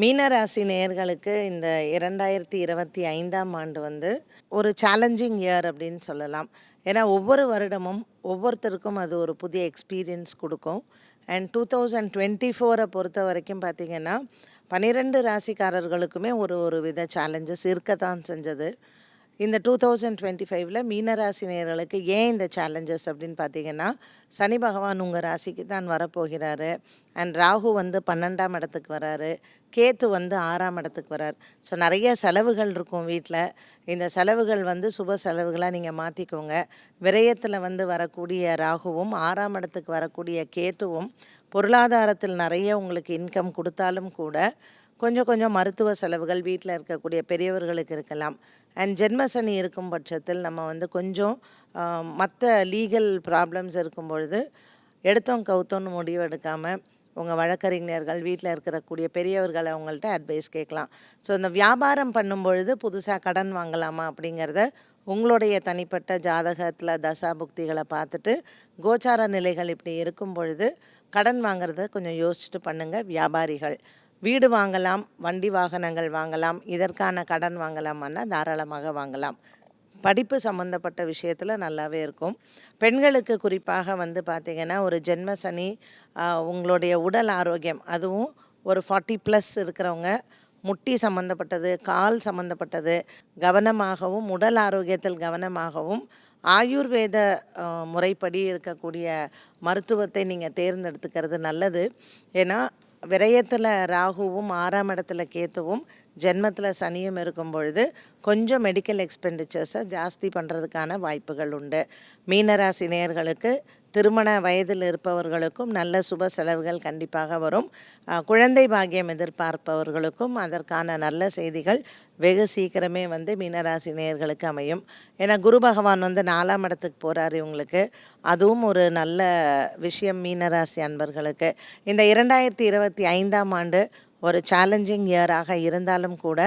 மீனராசி நேயர்களுக்கு இந்த இரண்டாயிரத்தி இருபத்தி ஐந்தாம் ஆண்டு வந்து ஒரு சேலஞ்சிங் இயர் அப்படின்னு சொல்லலாம். ஏன்னா ஒவ்வொரு வருடமும் ஒவ்வொருத்தருக்கும் அது ஒரு புதிய எக்ஸ்பீரியன்ஸ் கொடுக்கும். அண்ட் டூ தௌசண்ட் டுவெண்ட்டி ஃபோரை பொறுத்த வரைக்கும் பார்த்திங்கன்னா பன்னிரெண்டு ராசிக்காரர்களுக்குமே ஒரு ஒரு வித சேலஞ்சஸ் இருக்க தான் செஞ்சது. இந்த டூ தௌசண்ட் டுவெண்ட்டி ஃபைவ்ல மீனராசி நேர்களுக்கு ஏன் இந்த சேலஞ்சஸ் அப்படின்னு பார்த்தீங்கன்னா சனி பகவான் உங்கள் ராசிக்கு தான் வரப்போகிறாரு. அண்ட் ராகு வந்து பன்னெண்டாம் இடத்துக்கு வராரு. கேத்து வந்து ஆறாம் இடத்துக்கு வரார். ஸோ நிறைய செலவுகள் இருக்கும் வீட்டில் இந்த செலவுகள் வந்து சுப செலவுகளாக நீங்கள் மாற்றிக்கோங்க விரயத்தில் வந்து வரக்கூடிய ராகுவும் ஆறாம் இடத்துக்கு வரக்கூடிய கேத்துவும் பொருளாதாரத்தில் நிறைய உங்களுக்கு இன்கம் கொடுத்தாலும் கூட கொஞ்சம் கொஞ்சம் மருத்துவ செலவுகள் வீட்டில் இருக்கக்கூடிய பெரியவர்களுக்கு இருக்கலாம். அண்ட் ஜென்மசனி இருக்கும் பட்சத்தில் நம்ம வந்து கொஞ்சம் மற்ற லீகல் ப்ராப்ளம்ஸ் இருக்கும் பொழுது எடுத்தோம் கவுத்தோன்னு முடிவு எடுக்காமல் உங்கள் வழக்கறிஞர்கள் வீட்டில் இருக்கக்கூடிய பெரியவர்கள் அவங்கள்ட்ட அட்வைஸ் கேட்கலாம். ஸோ இந்த வியாபாரம் பண்ணும் பொழுது புதுசாக கடன் வாங்கலாமா அப்படிங்கிறத உங்களுடைய தனிப்பட்ட ஜாதகத்தில் தசா புக்திகளை பார்த்துட்டு கோச்சார நிலைகள் இப்படி இருக்கும் பொழுது கடன் வாங்குறத கொஞ்சம் யோசிச்சுட்டு பண்ணுங்கள் வியாபாரிகள். வீடு வாங்கலாம் வண்டி வாகனங்கள் வாங்கலாம் இதற்கான கடன் வாங்கலாம்னா தாராளமாக வாங்கலாம். படிப்பு சம்மந்தப்பட்ட விஷயத்தில் நல்லாவே இருக்கும். பெண்களுக்கு குறிப்பாக வந்து பார்த்திங்கன்னா ஒரு ஜென்ம சனி உங்களுடைய உடல் ஆரோக்கியம் அதுவும் ஒரு ஃபார்ட்டி ப்ளஸ் இருக்கிறவங்க முட்டி சம்மந்தப்பட்டது கால் சம்மந்தப்பட்டது கவனமாகவும் உடல் ஆரோக்கியத்தில் கவனமாகவும் ஆயுர்வேத முறைப்படி இருக்கக்கூடிய மருத்துவத்தை நீங்கள் தேர்ந்தெடுத்துக்கிறது நல்லது. ஏன்னா விரயத்தில் ராகுவும் ஆறாம் இடத்துல கேத்துவும் ஜென்மத்தில் சனியும் இருக்கும் பொழுது கொஞ்சம் மெடிக்கல் எக்ஸ்பெண்டிச்சர்ஸை ஜாஸ்தி பண்ணுறதுக்கான வாய்ப்புகள் உண்டு. மீனராசி நேயர்களுக்கு திருமண வயதில் இருப்பவர்களுக்கும் நல்ல சுப செலவுகள் கண்டிப்பாக வரும். குழந்தை பாக்கியம் எதிர்பார்ப்பவர்களுக்கும் அதற்கான நல்ல செய்திகள் வெகு சீக்கிரமே வந்து மீனராசி நேயர்களுக்கு அமையும். ஏன்னா குரு பகவான் வந்து நாலாம் இடத்துக்கு போகிறார் இவங்களுக்கு. அதுவும் ஒரு நல்ல விஷயம் மீனராசி அன்பர்களுக்கு. இந்த இரண்டாயிரத்தி இருபத்தி ஐந்தாம் ஆண்டு ஒரு சேலஞ்சிங் இயராக இருந்தாலும் கூட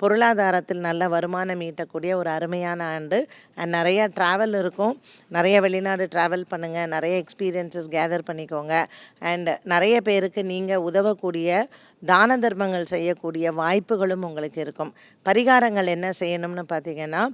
பொருளாதாரத்தில் நல்ல வருமானம் ஈட்டக்கூடிய ஒரு அருமையான ஆண்டு. அண்ட் நிறையா ட்ராவல் இருக்கும். நிறைய வெளிநாடு ட்ராவல் பண்ணுங்கள் நிறைய எக்ஸ்பீரியன்சஸ் கேதர் பண்ணிக்கோங்க. அண்ட் நிறைய பேருக்கு நீங்கள் உதவக்கூடிய தான தர்மங்கள் செய்யக்கூடிய வாய்ப்புகளும் உங்களுக்கு இருக்கும். பரிகாரங்கள் என்ன செய்யணும்னு பார்த்தீங்கன்னா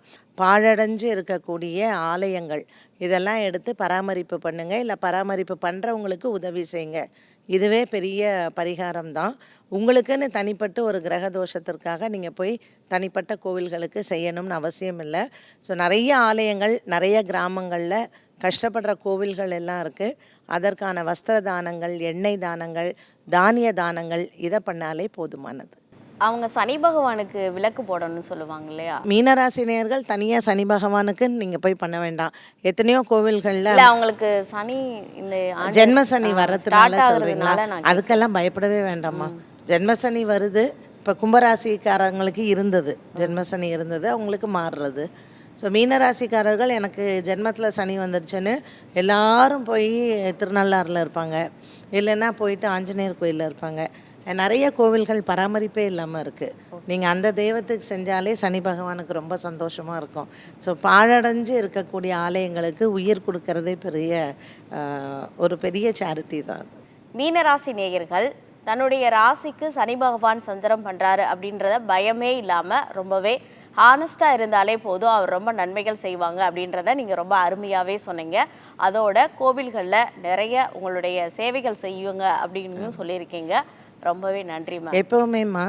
பாழடைஞ்சு இருக்கக்கூடிய ஆலயங்கள். இதெல்லாம் எடுத்து பராமரிப்பு பண்ணுங்கள் இல்லை பராமரிப்பு பண்ணுறவங்களுக்கு உதவி செய்யுங்க. இதுவே பெரிய பரிகாரம் தான் உங்களுக்குன்னு தனிப்பட்டு ஒரு கிரக தோஷத்திற்காக நீங்கள் போய் தனிப்பட்ட கோவில்களுக்கு செய்யணும்னு அவசியம் இல்லை ஸோ நிறைய ஆலயங்கள் நிறைய கிராமங்களில் கஷ்டப்படுற கோவில்கள் எல்லாம் இருக்குது அதற்கான வஸ்திர தானங்கள் எண்ணெய் தானங்கள் தானிய தானங்கள் இதை பண்ணாலே போதுமானது. அவங்க சனி பகவானுக்கு விளக்கு போடணும்னு சொல்லுவாங்க இல்லையா? மீனராசி நேயர்கள் தனியாக சனி பகவானுக்கு நீங்கள் போய் பண்ண வேண்டாம். எத்தனையோ கோவில்களில் இல்ல அவங்களுக்கு சனி இந்த ஆண்டு ஜென்மசனி ஆ, வர்றதுனால start சொல்றீங்களா? ஆகுறதுனால நான் அதுக்கெல்லாம் பயப்படவே வேண்டாம்மா. ஜென்மசனி வருது இப்போ கும்பராசிக்காரங்களுக்கு இருந்தது. ஜென்மசனி இருந்தது அவங்களுக்கு மாறுறது. ஸோ மீனராசிக்காரர்கள் எனக்கு ஜென்மத்தில் சனி வந்துடுச்சுன்னு எல்லாரும் போய் திருநள்ளாறில் இருப்பாங்க. இல்லைன்னா போயிட்டு ஆஞ்சநேயர் கோயிலில் இருப்பாங்க. நிறைய கோவில்கள் பராமரிப்பே இல்லாமல் இருக்குது நீங்கள் அந்த தெய்வத்துக்கு செஞ்சாலே சனி பகவானுக்கு ரொம்ப சந்தோஷமாக இருக்கும். ஸோ பாழடைஞ்சு இருக்கக்கூடிய ஆலயங்களுக்கு உயிர் கொடுக்கறதே பெரிய ஒரு பெரிய சேரிட்டி தான் அது. மீனராசி நேயர்கள் தன்னுடைய ராசிக்கு சனி பகவான் சஞ்சரம் பண்ணுறாரு அப்படின்றத பயமே இல்லாமல் ரொம்பவே ஹானஸ்டா இருந்தாலே போதும். அவர் ரொம்ப நன்மைகள் செய்வாங்க அப்படின்றத நீங்கள் ரொம்ப அருமையாகவே சொன்னீங்க. அதோட கோவில்களில் நிறைய உங்களுடைய சேவைகள் செய்யுங்க அப்படின்னு சொல்லியிருக்கீங்க. ரொம்பவே நன்றி மேம் எப்பவுமேம்மா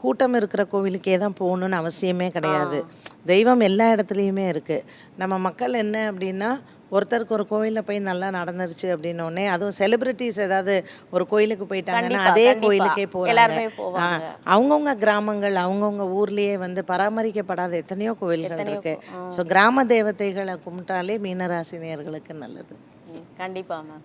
கூட்டம் இருக்கிற கோவிலுக்கே தான் போகணுன்னு அவசியமே கிடையாது. தெய்வம் எல்லா இடத்துலையுமே இருக்குது நம்ம மக்கள் என்ன அப்படின்னா ஒருத்தருக்கு ஒரு கோயிலில் போய் நல்லா நடந்துருச்சு அப்படின்னோடனே அதுவும் செலிபிரிட்டிஸ் ஏதாவது ஒரு கோயிலுக்கு போயிட்டாங்கன்னா அதே. கோயிலுக்கே போகிறாங்க. அவங்கவுங்க கிராமங்கள் அவங்கவுங்க ஊர்லேயே வந்து பராமரிக்கப்படாத எத்தனையோ கோயில்கள் எத்தனையோ இருக்கு. கோ- ஸோ கிராம தேவதைகளை கும்பிட்டாலே மீனராசினியர்களுக்கு நல்லது. ம், கண்டிப்பா மேம்.